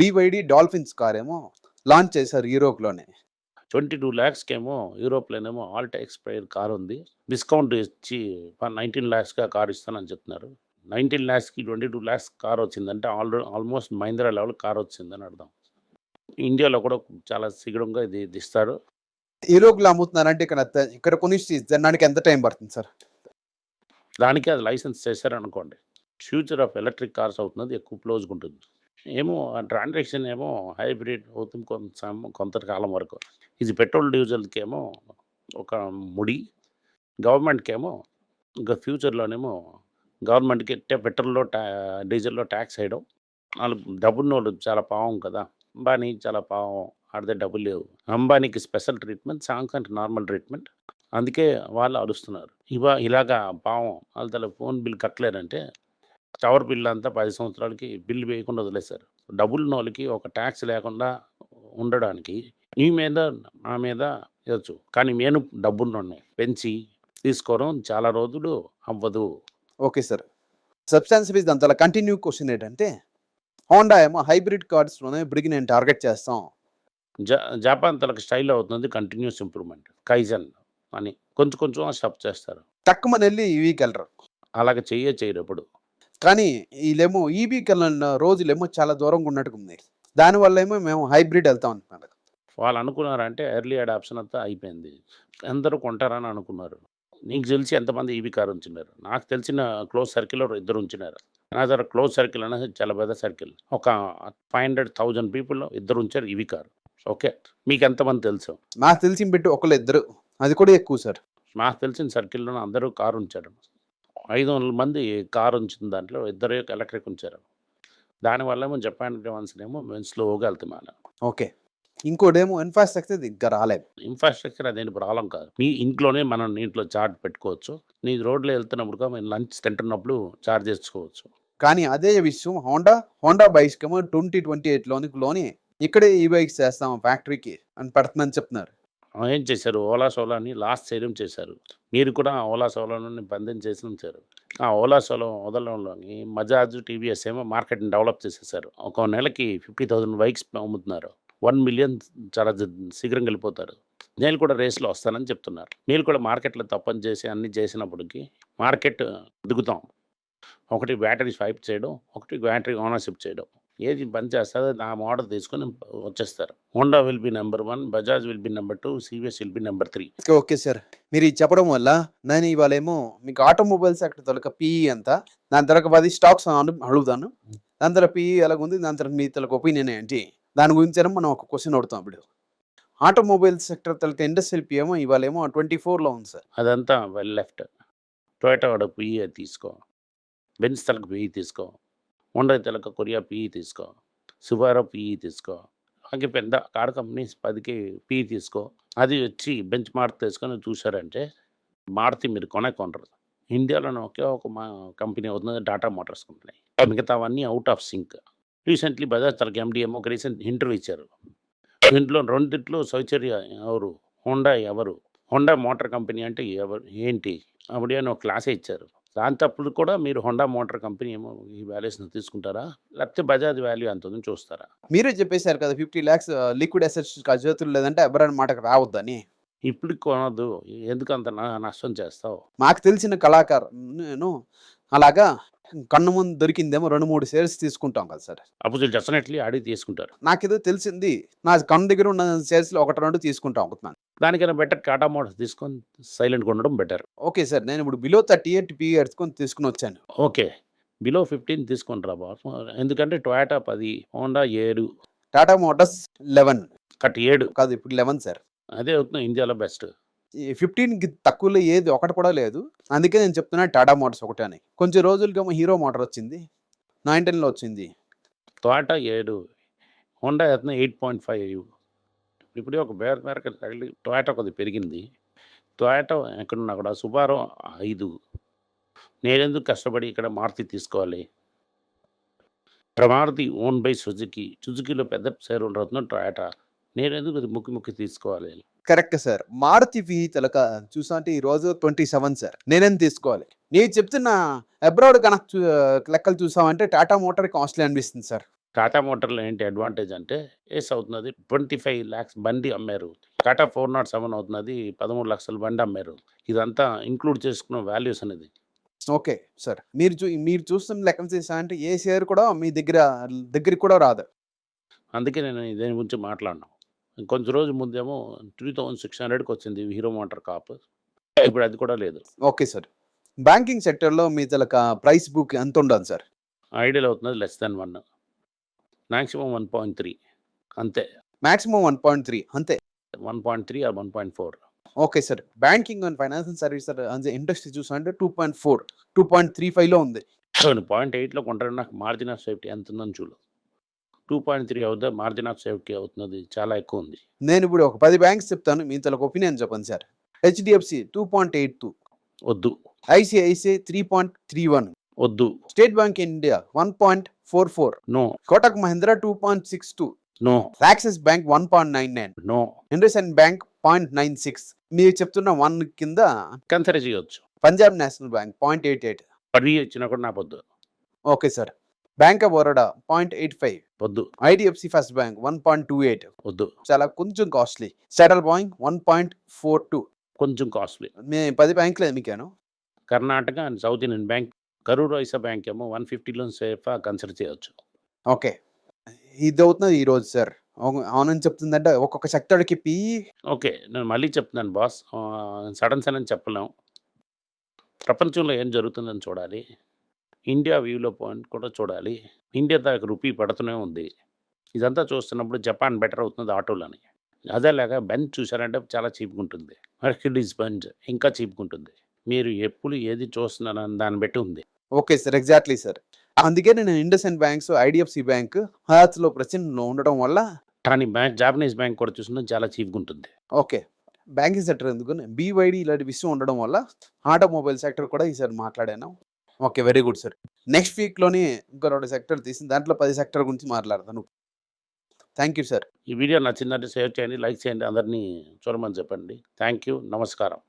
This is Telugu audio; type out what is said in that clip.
బీవైడి డాల్ఫిన్స్ కార్ ఏమో లాంచ్ చేశారు యూరోప్లోనే ట్వంటీ టూ ల్యాక్స్కి ఏమో యూరోప్లోనేమో ఆల్టా ఎక్స్పైర్ కార్ ఉంది. డిస్కౌంట్ ఇచ్చి నైన్టీన్ ల్యాక్స్గా కార్ ఇస్తానని చెప్తున్నారు. నైన్టీన్ ల్యాక్స్కి ట్వంటీ టూ ల్యాక్స్ కార్ వచ్చిందంటే already almost Mahindra level car వచ్చిందని అర్థం. ఇండియాలో కూడా చాలా శీఘ్రంగా ఇది ఇస్తారు. యూరోప్లో అమ్ముతున్నారంటే ఇక్కడ ఇక్కడ కొని జనానికి ఎంత టైం పడుతుంది సార్? దానికి అది లైసెన్స్ చేశారనుకోండి. ఫ్యూచర్ ఆఫ్ ఎలక్ట్రిక్ కార్స్ అవుతున్నది ఎక్కువ క్లోజ్గా ఉంటుంది. ఏమో ఆ ట్రాన్సాక్షన్ ఏమో హైబ్రిడ్ అవుతుంది కొంత కొంతకాలం వరకు. ఇది పెట్రోల్ డీజిల్కి ఏమో ఒక ముడి గవర్నమెంట్కి ఏమో ఇంకా ఫ్యూచర్లోనేమో గవర్నమెంట్కి పెట్రోల్లో ట్యా డీజిల్లో ట్యాక్స్ వేయడం. వాళ్ళు డబ్బున్న వాళ్ళు చాలా పావం కదా. అంబానీ చాలా పావం ఆడితే డబ్బులు లేవు. అంబానీకి స్పెషల్ ట్రీట్మెంట్ సాంకంటే నార్మల్ ట్రీట్మెంట్. అందుకే వాళ్ళు అరుస్తున్నారు. ఇవా ఇలాగా పావం వాళ్ళ తల ఫోన్ బిల్ కట్టలేరంటే టవర్ బిల్ అంతా పది సంవత్సరాలకి బిల్లు వేయకుండా వదిలేశారు. డబ్బులు వాళ్ళకి ఒక ట్యాక్స్ లేకుండా ఉండడానికి ఈ మీద నా మీద ఇవ్వచ్చు కానీ నేను డబ్బున్నోడిని పెంచి తీసుకోవడం చాలా రోజులు అవ్వదు. Okay sir. సబ్స్టాన్స్ బేస్ దాని కంటిన్యూ క్వశ్చన్ ఏంటంటే హోండా ఏమో హైబ్రిడ్ కార్స్లోనే ఇప్పటికి నేను టార్గెట్ చేస్తాం. జా జపాన్ తనకు స్టైల్ అవుతుంది కంటిన్యూస్ ఇంప్రూవ్మెంట్. కైజన్ అని కొంచెం కొంచెం స్టప్ చేస్తారు. తక్కువ వెళ్ళి ఈవీకి వెళ్ళరు. అలాగే చెయ్యే చేయరు ఎప్పుడు. కానీ వీళ్ళేమో ఈవీకి వెళ్ళిన రోజులేమో చాలా దూరంగా ఉన్నట్టుగా ఉంది దానివల్ల ఏమో మేము హైబ్రిడ్ వెళ్తాం అంటున్నారు వాళ్ళు అనుకున్నారంటే ఎర్లీ అడాప్షన్ అంతా అయిపోయింది. అందరూ కొంటారని అనుకున్నారు. నీకు తెలిసి ఎంతమంది ఈవీ కార్ ఉంచినారు? నాకు తెలిసిన క్లోజ్ సర్కిల్లో ఇద్దరు ఉంచినారు. నా దగ్గర క్లోజ్ సర్కిల్ అనేది చాలా పెద్ద సర్కిల్. ఒక ఫైవ్ హండ్రెడ్ థౌజండ్ పీపుల్ ఇద్దరు ఉంచారు ఈవీ కార్. ఓకే. మీకు ఎంతమంది తెలుసు? నాకు తెలిసి పెట్టి ఒకళ్ళు ఇద్దరు అది కూడా ఎక్కువ సార్. నాకు తెలిసిన సర్కిల్లో అందరూ కారు ఉంచారు. ఐదు వందల మంది కారు ఉంచిన దాంట్లో ఇద్దరు ఎలక్ట్రిక్ ఉంచారు. దానివల్ల ఏమో జపాన్ డిమాండ్స్ ఏమో మేము స్లోగా వెళ్తున్నాను ఓకే. ఇంకోటేమో ఇన్ఫ్రాస్ట్రక్చర్ ఇంకా రాలేదు. ఇన్ఫ్రాస్ట్రక్చర్ అదేంటి ప్రాబ్లం కాదు. మీ ఇంట్లోనే మనం ఇంట్లో చార్జ్ పెట్టుకోవచ్చు. నీ రోడ్లో వెళ్తున్నప్పుడు మేము లంచ్ తింటున్నప్పుడు చార్జ్ చేసుకోవచ్చు కానీ అదే విషయం హోండా హోండా బైక్స్ ఏమో ట్వంటీ ట్వంటీ ఎయిట్లోని లోని ఇక్కడే ఈ బైక్స్ చేస్తాం ఫ్యాక్టరీకి అని పెడుతుందని చెప్తున్నారు. ఏం చేశారు? ఓలా సోలాని లాస్ట్ చేయడం చేశారు. మీరు కూడా ఆ ఓలా సోలాని బంధం చేసి ఉంచారు ఆ ఓలా సోలం వదలడంలోని మజాజ్ టీవీఎస్ ఏమో మార్కెట్ని డెవలప్ చేసేసారు. ఒక నెలకి ఫిఫ్టీ థౌసండ్ బైక్స్ అమ్ముతున్నారు. వన్ మిలియన్ చాలా శీఘ్రం వెళ్ళిపోతారు. నేను కూడా రేస్లో వస్తానని చెప్తున్నారు. మీరు కూడా మార్కెట్లో తప్పని చేసి అన్ని చేసినప్పటికీ మార్కెట్ దిగుతాం. ఒకటి బ్యాటరీ స్వైప్ చేయడం ఒకటి బ్యాటరీ ఓనర్షిప్ చేయడం. ఏది పని చేస్తుందో ఆ మోడల్ తీసుకొని వచ్చేస్తారు. Honda will be number one Bajaj will be number two TVS will be number three okay, sir. మీరు ఇది చెప్పడం వల్ల నేను ఇవాళ ఏమో మీకు ఆటోమొబైల్ సెక్టర్ తొలక పిఈ ఎంత దాని తర్వాత పది స్టాక్స్ అడుగుతాను. దాని తర్వాత పిఈ ఎలాగుంది దాని తర్వాత మీ తలకు ఒపీనియన్ ఏంటి? దాని గురించి మనం ఒక క్వశ్చన్ అడుగుతాం ఇప్పుడు. ఆటోమొబైల్ సెక్టర్ తలక ఇండస్ట్రియల్ పి ఏమో ఇవాళ ఏమో ట్వంటీ ఫోర్లో ఉంది సార్. అదంతా వెల్ లెఫ్ట్ టొయోటా వాడు పిఈ తీసుకో. బెన్స్ తలకు పిఈ తీసుకో. హోండా తలకు కొరియా పిఈ తీసుకో. సుబారో పిఈ తీసుకో. అలాగే పెద్ద కార్ కంపెనీస్ పదికి పిఈ తీసుకో. అది వచ్చి బెంచ్ మార్క్ తీసుకొని చూసారంటే మారుతి మీరు కొనే కొనరు. ఇండియాలోనే ఒకే ఒక మా కంపెనీ అవుతుంది టాటా మోటార్స్ కంపెనీ మిగతావన్నీ out of sync recently Bajaj తనకి ఎండిఎం ఒక రీసెంట్ ఇంటర్వ్యూ ఇచ్చారు. దీంట్లో రెండిట్లో శౌచర్య ఎవరు? హోండా ఎవరు? హోండా మోటార్ కంపెనీ అంటే ఎవరు? ఏంటి? అప్పుడు అని ఒక క్లాసే ఇచ్చారు. దాంతప్పుడు కూడా మీరు హోండా మోటార్ కంపెనీ ఏమో ఈ వాల్యూస్ని తీసుకుంటారా? లేకపోతే బజాజ్ వాల్యూ ఎంత ఉందని చూస్తారా? మీరే చెప్పేశారు కదా ఫిఫ్టీ ల్యాక్స్ లిక్విడ్ అసెట్స్ చేతులు లేదంటే ఎవరైనా మాటకు రావద్దని ఇప్పుడు కొనద్దు. ఎందుకు అంత న- నష్టం చేస్తావు? మాకు తెలిసిన కళాకారు నేను అలాగా కన్ను ముందు దొరికిందేమో రెండు మూడు షేర్స్ తీసుకుంటాం కదా సార్. అప్పుడు డెఫినెట్లీ అడిగి తీసుకుంటారు. నాకేదో తెలిసింది. నా కన్ను దగ్గర ఉన్న షేర్స్లో ఒకటి రెండు తీసుకుంటాం అనుకుంటున్నాను దానికైనా బెటర్ టాటా మోటార్స్ తీసుకొని సైలెంట్గా ఉండడం బెటర్ ఓకే సార్ నేను ఇప్పుడు బిలో థర్టీ ఎయిట్ పీ ఎడుచుకొని తీసుకుని వచ్చాను. ఓకే. బిలో ఫిఫ్టీన్ తీసుకొని రా బాబు ఎందుకంటే టొయాటా పది హోండా ఏడు. టాటా మోటార్స్ లెవెన్ కట్ ఏడు. కాదు ఇప్పుడు లెవెన్ సార్. అదే అవుతుంది ఇండియాలో బెస్ట్ ఫిఫ్టీన్కి తక్కువలో ఏది ఒకటి కూడా లేదు. అందుకే నేను చెప్తున్నా టాటా మోటార్స్ ఒకటే అని. కొంచెం రోజులకేమో హీరో మోటార్ వచ్చింది. నైన్ టెన్లో వచ్చింది. టొయాటా ఏడు. హోండా ఎత్తున ఎయిట్ పాయింట్ ఫైవ్. ఇప్పుడు ఒక బేర్ మేరకు తగిలి టొయాటో కొద్ది పెరిగింది. టొయాటో ఎక్కడున్నా కూడా సుబారో ఐదు. నేనెందుకు కష్టపడి ఇక్కడ మారుతి తీసుకోవాలి? ఇక్కడ మారుతి ఓన్ బై సుజుకి. సుజుకిలో పెద్ద షేర్ ఉండవుతుంది టొయాటా. నేనెందుకు ముక్కి ముక్కి తీసుకోవాలి? కరెక్ట్ సార్ మారుతి వి తలక చూసా అంటే ఈ రోజు ట్వంటీ సెవెన్ సార్ నేనేం తీసుకోవాలి నేను చెప్తున్న అబ్రాడ్ కనెక్ట్ లెక్కలు చూసామంటే టాటా మోటార్ కాస్ట్లీ అనిపిస్తుంది సార్ టాటా మోటార్‌లో ఏంటి అడ్వాంటేజ్ అంటే ఏస్ అవుతున్నది 25,00,000 బండి అమ్మారు. టాటా 407 అవుతున్నది 13,00,000 బండి అమ్మారు. ఇదంతా ఇంక్లూడ్ చేసుకున్న వాల్యూస్ అనేది. ఓకే. సార్. మీరు చూ మీరు చూస్తున్న లెక్కన చేసా అంటే ఏ షేర్ కూడా మీ దగ్గర దగ్గరికి కూడా రాదు. అందుకే నేను దీని గురించి మాట్లాడను. కొంచెం రోజుల ముందేమో 2600కి వచ్చింది హీరో మోటార్ కాప్. ఇప్పుడు అది కూడా లేదు. Okay sir. బ్యాంకింగ్ సెక్టర్‌లో మీ తాలూకా ప్రైస్ బుక్ ఎంత ఉండదు సార్? ఐడియల్ అవుతున్నది లెస్ థాన్ 1. మాక్సిమం 1.3 అంతే. మాక్సిమం 1.3 అంతే. 1.3 or 1.4. Okay sir. Banking and financial service industry చూసామంటే 2.4, 2.35లో ఉంది. అవును. 0.8లో కొంటారు నాకు మార్జిన్ ఆఫ్ సేఫ్టీ ఎంత ఉందని చూడు. 2.3 అవుతే మార్జిన్ ఆఫ్ సేఫ్టీ అవుతున్నది చాలా ఎక్కువ ఉంది. నేను ఇప్పుడు ఒక 10 బ్యాంక్స్ చెప్తాను. మీ తాలూకా ఒపీనియన్ చెప్పండి సార్. హెచ్‌డిఎఫ్‌సి 2.82, వద్దు. ఐసీఐసీఐ 3.31, వద్దు. State Bank India 1.44, no. Kotak Mahindra 2.62, no. Axis bank 1.99, no. IndusInd bank 0.96. మీరు చెప్తున్న 1 కింద కన్సిడర్ చేయొచ్చు. Punjab national bank 0.88. 10 ఇచ్చినా కూడా నాకు వద్దు. Okay sir. Bank of Baroda 0.85, వద్దు. ఐడిఎఫ్‌సి ఫస్ట్ బ్యాంక్ 1.28 వద్దు. చాలా కొంచెం కాస్ట్‌లీ. Central bank 1.42. కొంచెం కాస్ట్‌లీ. మే 10 బ్యాంకులు ఎన్నికాను. Karnataka and South Indian bank, Karur Vysya bank ఏమో 150లో సేఫ్‌గా కన్సిడర్ చేయొచ్చు. ఓకే. ఇది అవుతున్నది ఈరోజు సార్. అవును అవునని చెప్తుందంటే ఒక్కొక్క సెక్టార్‌కి పీఈ ఓకే. నేను మళ్ళీ చెప్తున్నాను బాస్. సడన్ సడన్ చెప్పలేం. ప్రపంచంలో ఏం జరుగుతుందని చూడాలి. ఇండియా వ్యూలో పాయింట్ కూడా చూడాలి. ఇండియా దాకా రూపీ పడుతూనే ఉంది. ఇదంతా చూస్తున్నప్పుడు జపాన్ బెటర్ అవుతుంది ఆటోలని. అదేలాగా బెంజ్ చూసారంటే చాలా చీప్‌గా ఉంటుంది. మెర్సిడీస్ బెంజ్ ఇంకా చీప్‌గా ఉంటుంది. మీరు ఎప్పుడు ఏది చూస్తున్నారని దాన్ని బట్టి ఉంది. Okay sir. Exactly sir. అందుకే నేను ఇండస్ఇండ్ బ్యాంక్స్, ఐడిఎఫ్‌సి బ్యాంక్ హయాత్‌లో ప్రెజెంట్‌లో ఉండడం వల్ల కానీ బ్యాంక్ జాపనీస్ బ్యాంక్ కూడా చూసినా చాలా చీప్‌గా ఉంటుంది. ఓకే. బ్యాంకింగ్ సెక్టర్ ఎందుకు బీవైడీ ఇలాంటి విషయం ఉండడం వల్ల ఆటోమొబైల్ సెక్టర్ కూడా ఈసారి మాట్లాడాను. Okay. Very good sir. Next వీక్‌లోని ఇంకో రెండు సెక్టర్ తీసింది దాంట్లో పది సెక్టర్ గురించి మాట్లాడతాను. Thank you sir. ఈ వీడియో నచ్చిందంటే షేర్ చేయండి, లైక్ చేయండి, అందరినీ చూడమని చెప్పండి. Thank you. నమస్కారం.